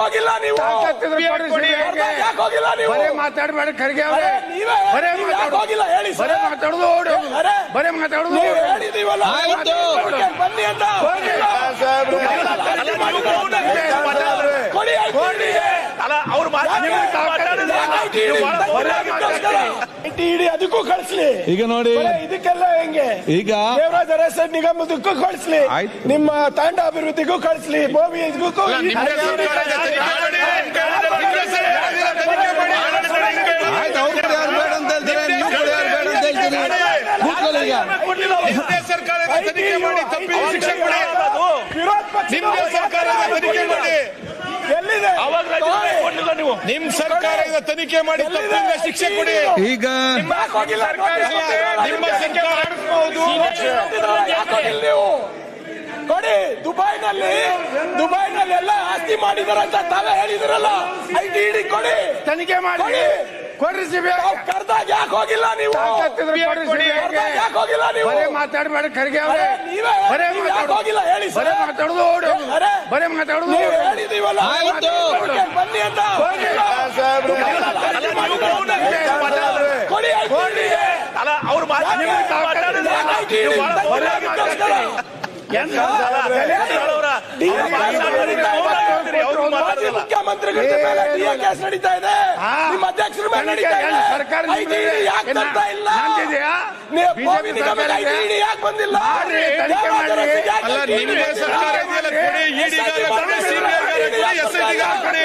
ಹೋಗಿಲ್ಲ ನೀವು. ಯಾಕೆ ಹೋಗಿಲ್ಲ ನೀವು ಬರೇ ಮಾತಾಡಬೇಡ ಖರ್ಗೆ ಅವರೇ. ಬರೇ ಯಾಕೆ ಹೋಗಿಲ್ಲ ಹೇಳಿ ಸರ್? ಬರೇ ಮಾತಾಡೋದು ಓಡಿ. ಬರೇ ಮಾತಾಡೋದು ನೀವು ಹೇಳಿದೀವಲ್ಲ ಆಯ್ತು. ಬನ್ನಿ ಅಂತ ಹೋಗಿ. ಕೊಡಿ ಕೊಡಿ ಅಲ್ಲ ಅವ್ರು ನಿಮ್ಗೆ ತಾಕತ್ತಿದ್ರೆ ಐಟಿ ಇಡಿ ಅದಕ್ಕೂ ಕಳಿಸ್ಲಿ ಈಗ ನೋಡಿ ಇದಕ್ಕೆಲ್ಲ ಹೆಂಗೆ ಈಗ ದೇವರಾಜ ಅರಸ ನಿಗಮದಕ್ಕೂ ಕಳಿಸ್ಲಿ. ನಿಮ್ಮ ತಾಂಡ ಅಭಿವೃದ್ಧಿಗೂ ಕಳಿಸ್ಲಿ ಭೂಮಿ ಇದಕ್ಕೂ ಸರ್ಕಾರ ಅವ್ರು ಕೂಡ ಯಾರು ಬೇಡ ಅಂತ ಹೇಳ್ತಾರೆ ನೀವು ಕೂಡ ಯಾರು ಬೇಡ ಅಂತ ಹೇಳ್ತೀರಿ ಕೂತ್ಕೊಳ್ಳಿ ಈಗ ಸರ್ಕಾರದ ತನಿಖೆ ಮಾಡಿ ತಪ್ಪಿದ ಶಿಕ್ಷೆ ಕೊಡಿ ವಿರೋಧ ಪಕ್ಷ ನಿಮ್ದೇ ಸರ್ಕಾರದ ತನಿಖೆ ಮಾಡಿ ಎಲ್ಲಿದೆ ಅವಾಗ ಕೊಡ್ಲಿಲ್ಲ ನೀವು? ನಿಮ್ ಸರ್ಕಾರದ ತನಿಖೆ ಮಾಡಿ ಶಿಕ್ಷೆ ಕೊಡಿ. ಈಗ? ನಿಮ್ಮ ಸರ್ಕಾರ ಕೊಡಿ ದುಬೈನಲ್ಲಿ ದುಬೈನಲ್ಲಿ ಎಲ್ಲ ಆಸ್ತಿ ಮಾಡಿದಾರಂತ ತಾವೇ ಹೇಳಿದಿರಲ್ಲ. ಐ ಟಿ ಕೊಡಿ. ತನಿಖೆ ಮಾಡಿ. ಕೊಡಿ. ಕೊಡ್ರಿ ಸಿಬಿಐ ಕರ್ದಾಗ ಯಾಕೆ ಹೋಗಿಲ್ಲ ನೀವು. ಕರ್ದಾಗ ಯಾಕೆ ಹೋಗಿಲ್ಲ ನೀವು ಬರೇ ಮಾತಾಡ್ಬೇಡಿ ಖರ್ಗೆ ಅವ್ರೆ ಬರೇ ಯಾಕೆ ಹೋಗಿಲ್ಲ ಹೇಳಿ ಸರ್? ಬರೇ ಮಾತಾಡೋದು ಓಡಿ. ಬರೇ ಮಾತಾಡೋದು ನೀವು. ಹೇಳಿದೀವಲ್ಲ ಆಯ್ತು. ಬನ್ನಿ ಅಂತ. ಕೊಡಿ ಇಡಿ. ಅಲ್ಲ ಅವ್ರು ನಿಮ್ಗೆ ಮುಖ್ಯಮಂತ್ರಿಗಳ ಮೇಲೆ ಡಿಎ ಕೇಸ್ ನಡೀತಾ ಇದೆ. ನಿಮ್ಮ ಅಧ್ಯಕ್ಷರ ಮೇಲೆ ನಡೀತಾ ಇದೆ. ಸರ್ಕಾರ ಐಟಿ ಇಡಿ ಯಾಕೆ ತರ್ತಾ ಇಲ್ಲ? ನೀವು ಭೂಮಿ ಇಡಿ ಯಾಕೆ ಬಂದಿಲ್ಲ? ಅಲ್ಲ? ಸರ್ಕಾರ ಇದೆಯಲ್ಲ ಕೊಡಿ ಇಡಿಗಾರ ಕೊಡಿ ಸಿಬಿಐಗಾರ ಕೊಡಿ ಎಸ್ ಕೊಡಿ.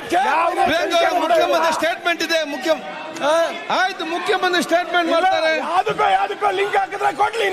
ಅವ್ರ ಮುಖ್ಯಮಂತ್ರಿ ಸ್ಟೇಟ್ಮೆಂಟ್ ಇದೆ ಮುಖ್ಯ ಆಯ್ತು ಮುಖ್ಯಮಂತ್ರಿ ಸ್ಟೇಟ್ಮೆಂಟ್ ಮಾಡ್ತಾರೆ. ಅದಕ್ಕೋ ಯಾವ್ದಕ್ಕೋ ಲಿಂಕ್ ಹಾಕಿದ್ರೆ ಕೊಡ್ಲಿ